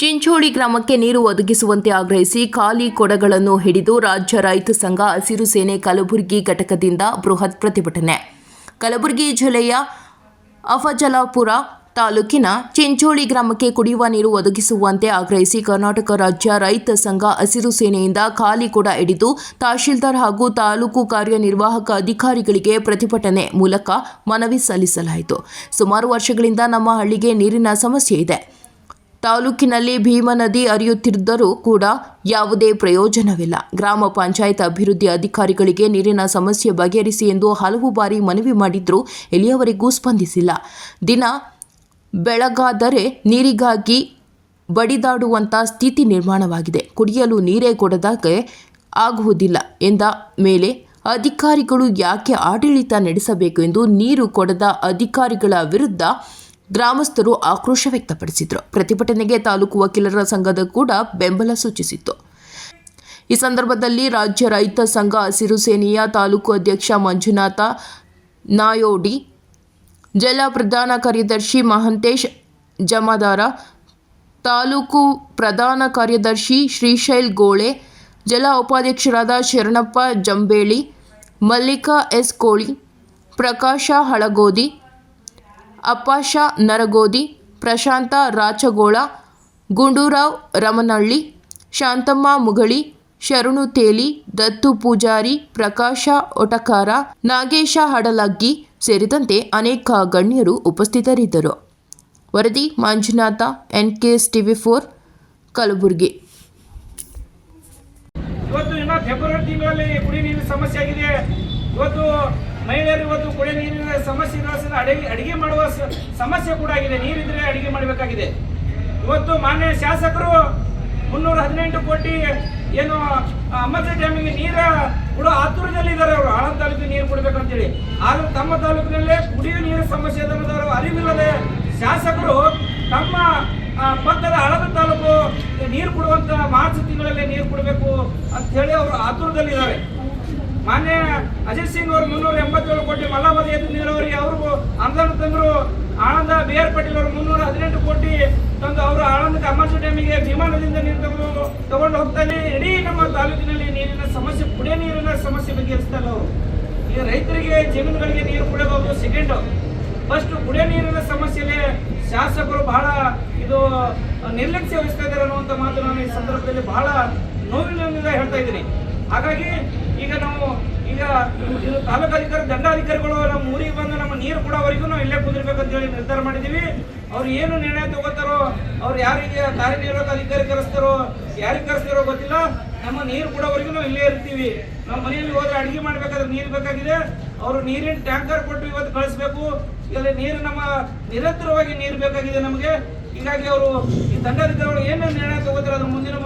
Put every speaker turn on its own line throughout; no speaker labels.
ಚಿಂಚೋಳಿ ಗ್ರಾಮಕ್ಕೆ ನೀರು ಒದಗಿಸುವಂತೆ ಆಗ್ರಹಿಸಿ ಖಾಲಿ ಕೊಡಗಳನ್ನು ಹಿಡಿದು ರಾಜ್ಯ ರೈತ ಸಂಘ ಹಸಿರು ಸೇನೆ ಕಲಬುರಗಿ ಘಟಕದಿಂದ ಬೃಹತ್ ಪ್ರತಿಭಟನೆ. ಕಲಬುರಗಿ ಜಿಲ್ಲೆಯ ಅಫಜಲಾಪುರ ತಾಲೂಕಿನ ಚಿಂಚೋಳಿ ಗ್ರಾಮಕ್ಕೆ ಕುಡಿಯುವ ನೀರು ಒದಗಿಸುವಂತೆ ಆಗ್ರಹಿಸಿ ಕರ್ನಾಟಕ ರಾಜ್ಯ ರೈತ ಸಂಘ ಹಸಿರು ಸೇನೆಯಿಂದ ಖಾಲಿ ಕೊಡ ಹಿಡಿದು ತಹಶೀಲ್ದಾರ್ ಹಾಗೂ ತಾಲೂಕು ಕಾರ್ಯನಿರ್ವಾಹಕ ಅಧಿಕಾರಿಗಳಿಗೆ ಪ್ರತಿಭಟನೆ ಮೂಲಕ ಮನವಿ ಸಲ್ಲಿಸಲಾಯಿತು. ಸುಮಾರು ವರ್ಷಗಳಿಂದ ನಮ್ಮ ಹಳ್ಳಿಗೆ ನೀರಿನ ಸಮಸ್ಯೆ ಇದೆ. ತಾಲೂಕಿನಲ್ಲಿ ಭೀಮಾ ನದಿ ಹರಿಯುತ್ತಿದ್ದರೂ ಕೂಡ ಯಾವುದೇ ಪ್ರಯೋಜನವಿಲ್ಲ. ಗ್ರಾಮ ಪಂಚಾಯತ್ ಅಭಿವೃದ್ಧಿ ಅಧಿಕಾರಿಗಳಿಗೆ ನೀರಿನ ಸಮಸ್ಯೆ ಬಗೆಹರಿಸಿ ಎಂದು ಹಲವು ಬಾರಿ ಮನವಿ ಮಾಡಿದ್ರೂ ಇಲ್ಲಿಯವರೆಗೂ ಸ್ಪಂದಿಸಿಲ್ಲ. ದಿನ ಬೆಳಗಾದರೆ ನೀರಿಗಾಗಿ ಬಡಿದಾಡುವಂಥ ಸ್ಥಿತಿ ನಿರ್ಮಾಣವಾಗಿದೆ. ಕುಡಿಯಲು ನೀರೇ ಕೊಡದಾಗೆ ಆಗುವುದಿಲ್ಲ ಎಂದ ಮೇಲೆ, ಅಧಿಕಾರಿಗಳು ಯಾಕೆ ಆಡಳಿತ ನಡೆಸಬೇಕು ಎಂದು ನೀರು ಕೊಡದ ಅಧಿಕಾರಿಗಳ ವಿರುದ್ಧ ಗ್ರಾಮಸ್ಥರು ಆಕ್ರೋಶ ವ್ಯಕ್ತಪಡಿಸಿದರು. ಪ್ರತಿಭಟನೆಗೆ ತಾಲೂಕು ವಕೀಲರ ಸಂಘದ ಕೂಡ ಬೆಂಬಲ ಸೂಚಿಸಿತ್ತು. ಈ ಸಂದರ್ಭದಲ್ಲಿ ರಾಜ್ಯ ರೈತ ಸಂಘ ಹಸಿರು ಸೇನೆಯ ತಾಲೂಕು ಅಧ್ಯಕ್ಷ ಮಂಜುನಾಥ ನಾಯೋಡಿ, ಜಿಲ್ಲಾ ಪ್ರಧಾನ ಕಾರ್ಯದರ್ಶಿ ಮಹಂತೇಶ್ ಜಮಾದಾರ, ತಾಲೂಕು ಪ್ರಧಾನ ಕಾರ್ಯದರ್ಶಿ ಶ್ರೀಶೈಲ್ ಗೋಳೆ, ಜಿಲ್ಲಾ ಉಪಾಧ್ಯಕ್ಷರಾದ ಶರಣಪ್ಪ ಜಂಬೇಳಿ, ಮಲ್ಲಿಕಾ ಎಸ್ ಕೋಳಿ, ಪ್ರಕಾಶ ಹಳಗೋದಿ ಅಪ್ಪಾಶ ನರಗೋದಿ, ಪ್ರಶಾಂತ ರಾಚಗೋಳ, ಗುಂಡೂರಾವ್ ರಮನಹಳ್ಳಿ, ಶಾಂತಮ್ಮ ಮುಗಳಿ, ಶರಣು ತೇಲಿ, ದತ್ತು ಪೂಜಾರಿ, ಪ್ರಕಾಶ ಒಟಕಾರ, ನಾಗೇಶ ಹಡಲಗ್ಗಿ ಸೇರಿದಂತೆ ಅನೇಕ ಗಣ್ಯರು ಉಪಸ್ಥಿತರಿದ್ದರು. ವರದಿ Manjunatha, NKS TV four, Kalaburagi.
ಇವತ್ತು ಇನ್ನೂ ಫೆಬ್ರವರಿ ತಿಂಗಳಲ್ಲಿ ಕುಡಿಯುವ ನೀರಿನ ಸಮಸ್ಯೆ ಆಗಿದೆ. ಇವತ್ತು ಮಹಿಳೆಯರು ಇವತ್ತು ಕುಡಿಯ ನೀರಿನ ಸಮಸ್ಯೆ ಇರುವ ಅಡಿಗೆ ಅಡಿಗೆ ಮಾಡುವ ಸಮಸ್ಯೆ ಕೂಡ ಆಗಿದೆ. ನೀರಿದ್ರೆ ಅಡಿಗೆ ಮಾಡಬೇಕಾಗಿದೆ. ಇವತ್ತು ಮಾನ್ಯ ಶಾಸಕರು ಮುನ್ನೂರ ಹದಿನೆಂಟು ಕೋಟಿ ಏನು ಅಮ್ಮಜಿ ಡ್ಯಾಮಿಗೆ ನೀರ ಕೊಡೋ ಆತುರದಲ್ಲಿ ಇದ್ದಾರೆ ಅವರು. ಆಳಂದ ತಾಲೂಕಿಗೆ ನೀರು ಕೊಡ್ಬೇಕಂತೇಳಿ. ಆದ್ರೆ ತಮ್ಮ ತಾಲೂಕಿನಲ್ಲೇ ಕುಡಿಯುವ ನೀರಿನ ಸಮಸ್ಯೆ ಅನ್ನೋದವರು ಅರಿವಿಲ್ಲದೆ ಶಾಸಕರು ತಮ್ಮ ಪಕ್ಕದ ಹಳದ ತಾಲೂಕು ನೀರು ಕೊಡುವಂತ ಮಾರ್ಚ್ ತಿಂಗಳಲ್ಲೇ ನೀರು ಕೊಡಬೇಕು ಅಂತ ಹೇಳಿ ಅವರು ಆತುರದಲ್ಲಿದ್ದಾರೆ. ಮಾನ್ಯ ಅಜಿತ್ ಸಿಂಗ್ ಅವರು ಮುನ್ನೂರ ಎಂಬತ್ತೇಳು ಕೋಟಿ ಮಲ್ಲಾಬಾದಿ ಎದ್ದು ಅವರು ಅನುದಾನ ತಂದರು ಆನಂದ ಬಿ ಆರ್ ಪಾಟೀಲ್ ಅವರು ಮುನ್ನೂರ ಹದಿನೆಂಟು ಕೋಟಿ ತಂದು ಅವರು ಆನಂದ ಅಮರ್ಜು ಡ್ಯಾಮಿಗೆ ಭೀಮಾ ನದಿಯಿಂದ ನೀರು ತಗೊಂಡು ತಗೊಂಡು ಹೋಗ್ತಾನೆ ಇಡೀ ನಮ್ಮ ತಾಲೂಕಿನಲ್ಲಿ ನೀರಿನ ಸಮಸ್ಯೆ, ಕುಡಿಯ ನೀರಿನ ಸಮಸ್ಯೆ ಬಗ್ಗೆ ಇಲ್ಲ ಅವರು. ಈಗ ರೈತರಿಗೆ ಜಮೀನುಗಳಿಗೆ ನೀರು ಕುಡಿಯಬಹುದು ಸೆಕೆಂಡ್ ಫಸ್ಟ್ ಕುಡಿಯ ನೀರಿನ ಸಮಸ್ಯೆಯಲ್ಲಿ ಶಾಸಕರು ಬಹಳ ಇದು ನಿರ್ಲಕ್ಷ್ಯ ವಹಿಸ್ತಾ ಇದ್ದಾರೆ ಅನ್ನುವಂಥ ಮಾತು ನಾನು ಈ ಸಂದರ್ಭದಲ್ಲಿ ಬಹಳ ನೋವಿನಿಂದ ಹೇಳ್ತಾ ಇದ್ದೀನಿ. ಹಾಗಾಗಿ ಈಗ ನಾವು ಈಗ ಇದು ತಾಲೂಕಾಧಿಕಾರಿ, ದಂಡಾಧಿಕಾರಿಗಳು ನಮ್ಮ ಊರಿಗೆ ಬಂದು ನಮ್ಮ ನೀರು ಕೊಡೋವರೆಗೂ ನಾವು ಇಲ್ಲೇ ಕುದಿರ್ಬೇಕಂತ ಹೇಳಿ ನಿರ್ಧಾರ ಮಾಡಿದ್ದೀವಿ ಅವ್ರು ಏನು ನಿರ್ಣಯ ತಗೋತಾರೋ, ಅವ್ರು ಯಾರಿಗೆ ಕಾರ್ಯನಿರ್ವಾಹಕ ಅಧಿಕಾರಿ ಕರೆಸ್ತಾರೋ, ಯಾರಿಗೆ ಕರೆಸ್ತಾರೋ ಗೊತ್ತಿಲ್ಲ. ನಮ್ಮ ನೀರು ಕೊಡೋವರೆಗೂ ನಾವು ಇಲ್ಲೇ ಇರ್ತೀವಿ. ನಾವು ಮನೆಯಲ್ಲಿ ಹೋದ್ರೆ ಅಡಿಗೆ ಮಾಡ್ಬೇಕಾದ್ರೆ ನೀರು ಬೇಕಾಗಿದೆ. ಅವರು ನೀರಿನ ಟ್ಯಾಂಕರ್ ಕೊಟ್ಟು ಇವತ್ತು ಕಳಿಸ್ಬೇಕು. ಇಲ್ಲಿ ನೀರು ನಮ್ಮ ನಿರಂತರವಾಗಿ ನೀರು ಬೇಕಾಗಿದೆ ನಮಗೆ. ಹೀಗಾಗಿ ಅವರು ಈ ದಂಡಾಧಿಕಾರಿಗಳು ಏನೇನು ನಿರ್ಣಯ ತಗೋತಾರೆ ಅದ್ರ ಮುಂದಿನ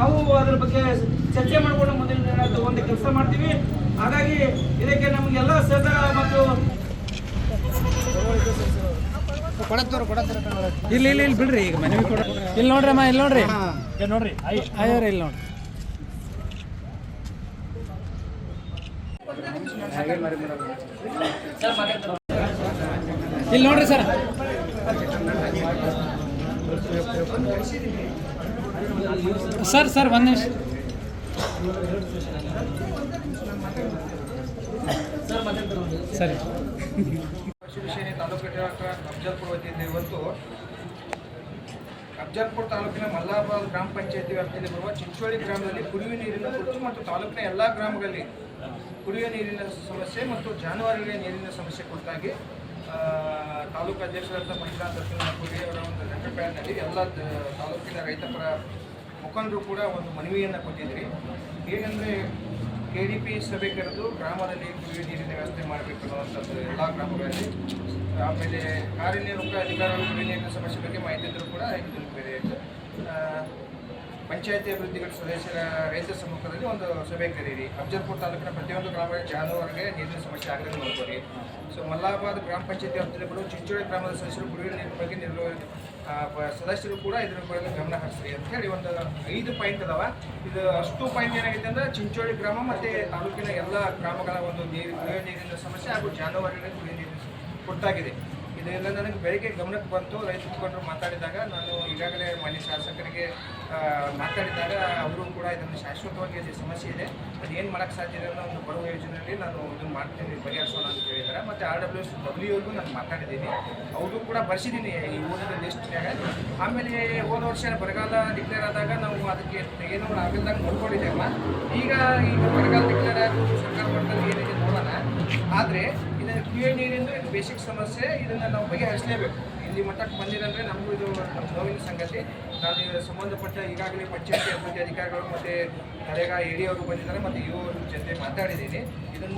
ನಾವು ಅದ್ರ ಬಗ್ಗೆ ಚರ್ಚೆ ಮಾಡಿಕೊಂಡು ಮುಂದಿನ ನಿರ್ಣಯ ಕೆಲಸ ಮಾಡ್ತೀವಿ. ಹಾಗಾಗಿ ಇದಕ್ಕೆ ನಮಗೆಲ್ಲ ಸಹಕಾರ ಮತ್ತು
ಇಲ್ಲಿ ಇಲ್ಲಿ ಇಲ್ಲಿ ಬಿಡ್ರಿ ಈಗ ಮನವಿ ಕೊಡ ಇಲ್ಲಿ ನೋಡ್ರಿ ಅಮ್ಮ ಇಲ್ಲಿ ನೋಡ್ರಿ. ಇಲ್ಲಿ ನೋಡ್ರಿ. ಅಯ್ಯವ್ರಿ ಇಲ್ಲಿ ನೋಡ್ರಿ. ಇಲ್ಲಿ ನೋಡ್ರಿ ಸರ್. ಸರ್ ಸರ್ ಒಂದು ನಿಮಿಷ. ಸರಿ.
ಶಿವಸೇನೆ ತಾಲೂಕು ಘಟಕ ವತಿಯಿಂದ ಇವತ್ತು ಅಫಜಲ್ಪುರ ತಾಲೂಕಿನ ಮಲ್ಲಾಪುರ ಗ್ರಾಮ ಪಂಚಾಯತಿ ವ್ಯಾಪ್ತಿಯಲ್ಲಿ ಬರುವ ಚಿಂಚೋಳಿ ಗ್ರಾಮದಲ್ಲಿ ಕುಡಿಯುವ ನೀರಿನ ಕುರಿತು ಮತ್ತು ತಾಲೂಕಿನ ಎಲ್ಲ ಗ್ರಾಮಗಳಲ್ಲಿ ಕುಡಿಯುವ ನೀರಿನ ಸಮಸ್ಯೆ ಮತ್ತು ಜಾನುವಾರುಗಳ ನೀರಿನ ಸಮಸ್ಯೆ ಕುರಿತಾಗಿ ತಾಲೂಕು ಅಧ್ಯಕ್ಷರಾದ ಮಂಜುನಾಥ್ ಕುರಿಯವರ ಒಂದು ಲೆಟರ್ ಪ್ಯಾಡ್ನಲ್ಲಿ ಎಲ್ಲ ತಾಲೂಕಿನ ರೈತ ಪರ ಮುಖಂಡರು ಕೂಡ ಒಂದು ಮನವಿಯನ್ನು ಕೊಟ್ಟಿದ್ರಿ. ಏನಂದರೆ ಕೆ ಡಿ ಪಿ ಸಭೆ ಕರೆದು ಗ್ರಾಮದಲ್ಲಿ ಕುಡಿಯುವ ನೀರಿನ ವ್ಯವಸ್ಥೆ ಮಾಡಬೇಕು ಅನ್ನುವಂಥದ್ದು ಎಲ್ಲ ಗ್ರಾಮಗಳಲ್ಲಿ. ಆಮೇಲೆ ಕಾರ್ಯನಿರ್ವಾಹಕ ಅಧಿಕಾರಿಗಳು ಕುಡಿಯುವ ನೀರಿನ ಸಮಸ್ಯೆ ಬಗ್ಗೆ ಮಾಹಿತಿ ಇದ್ದರೂ ಕೂಡ ಇದನ್ನು ಬೇರೆ ಪಂಚಾಯತಿ ಅಭಿವೃದ್ಧಿಗಳ ಸದಸ್ಯರ ರೈತ ಸಮ್ಮುಖದಲ್ಲಿ ಒಂದು ಸಭೆ ಕರೀರಿ. ಅಫ್ಜಲ್ಪುರ್ ತಾಲೂಕಿನ ಪ್ರತಿಯೊಂದು ಗ್ರಾಮದ ಜಾನುವಾರಿಗೆ ನೀರಿನ ಸಮಸ್ಯೆ ಆಗಲಿ ನೋಡ್ಕೊಳ್ಳಿ ಸೊ ಮಲ್ಲಾಬಾದ್ ಗ್ರಾಮ ಪಂಚಾಯತಿ ವ್ಯಾಪ್ತಿಯಲ್ಲಿ ಕೂಡ ಚಿಂಚೋಳಿ ಗ್ರಾಮದ ಸದಸ್ಯರು ಕುಡಿಯುವ ನೀರಿನ ಬಗ್ಗೆ ನಿರ್ವ ಆ, ಪ- ಸದಸ್ಯರು ಕೂಡ ಇದ್ರ ಬಗ್ಗೆ ಗಮನ ಹರಿಸ್ರಿ ಅಂತ ಹೇಳಿ ಒಂದು ಐದು ಪಾಯಿಂಟ್ ಅದಾವ. ಇದು ಅಷ್ಟು ಪಾಯಿಂಟ್ ಏನಾಗಿದೆ ಅಂದ್ರೆ ಚಿಂಚೋಳಿ ಗ್ರಾಮ ಮತ್ತೆ ತಾಲೂಕಿನ ಎಲ್ಲ ಗ್ರಾಮಗಳ ಒಂದು ನೀರು ನೀರಿನ ಸಮಸ್ಯೆ ಹಾಗೂ ಜಾನುವಾರುಗಳ ಕುಡಿಯುವ ನೀರಿನ ಕುರಿತಾಗಿದೆ ಇದೆಲ್ಲ ನನಗೆ ಬೆಳಗ್ಗೆ ಗಮನಕ್ಕೆ ಬಂತು. ರೈತ ಮುಖಂಡರು ಮಾತಾಡಿದಾಗ ನಾನು ಈಗಾಗಲೇ ಮಾನ್ಯ ಶಾಸಕರಿಗೆ ಮಾತಾಡಿದಾಗ ಅವರು ಕೂಡ ಇದನ್ನು ಶಾಶ್ವತವಾಗಿ ಸಮಸ್ಯೆ ಇದೆ. ಅದು ಏನು ಮಾಡೋಕ್ಕೆ ಸಾಧ್ಯ ಇದೆ ಅನ್ನೋ ಒಂದು ಬರುವ ಯೋಜನೆಯಲ್ಲಿ ನಾನು ಇದನ್ನು ಮಾಡ್ತೀನಿ, ಬಗೆಹರಿಸೋಣ ಅಂತ ಹೇಳಿದ್ದಾರೆ. ಮತ್ತು ಆರ್ ಡಬ್ಲ್ಯೂ ಎಸ್ ಡಬ್ಲ್ಯೂವರೆಗೂ ನಾನು ಮಾತಾಡಿದ್ದೀನಿ. ಅವರು ಕೂಡ ಬರ್ಸಿದ್ದೀನಿ ಈ ಓದಿದ ಲಿಸ್ಟ್ನಾಗ ಆಮೇಲೆ ಹೋದ ವರ್ಷ ಬರಗಾಲ ಡಿಕ್ಲೇರ್ ಆದಾಗ ನಾವು ಅದಕ್ಕೆ ಏನೋ ಆಗಲ್ದಾಗ ನೋಡ್ಕೊಂಡಿದ್ದೇವಲ್ಲ. ಈಗ ಈಗ ಬರಗಾಲ ಡಿಕ್ಲೇರ್ ಆಗಿ ಸರ್ಕಾರ ಮಟ್ಟದಲ್ಲಿ ಏನಿದೆ ನೋಡೋಣ. ಆದರೆ ಕುಡಿಯೋ ನೀರಿಂದು ಇದು ಬೇಸಿಕ್ ಸಮಸ್ಯೆ, ಇದನ್ನು ನಾವು ಬಗೆಹರಿಸಲೇಬೇಕು. ಇಲ್ಲಿ ಮಟ್ಟಕ್ಕೆ ಬಂದಿರಂದರೆ ನಮಗೂ ಇದು ನೋವಿನ ಸಂಗತಿ. ನಾನು ಸಂಬಂಧಪಟ್ಟ ಈಗಾಗಲೇ ಪಂಚಾಯತಿ ಅಭಿವೃದ್ಧಿ ಅಧಿಕಾರಿಗಳು ಮತ್ತು ನರೇಗಾ ಎ ಡಿ ಅವರು ಬಂದಿದ್ದಾರೆ, ಮತ್ತು ಇವರು ಜೊತೆ ಮಾತಾಡಿದ್ದೀನಿ. ಇದನ್ನು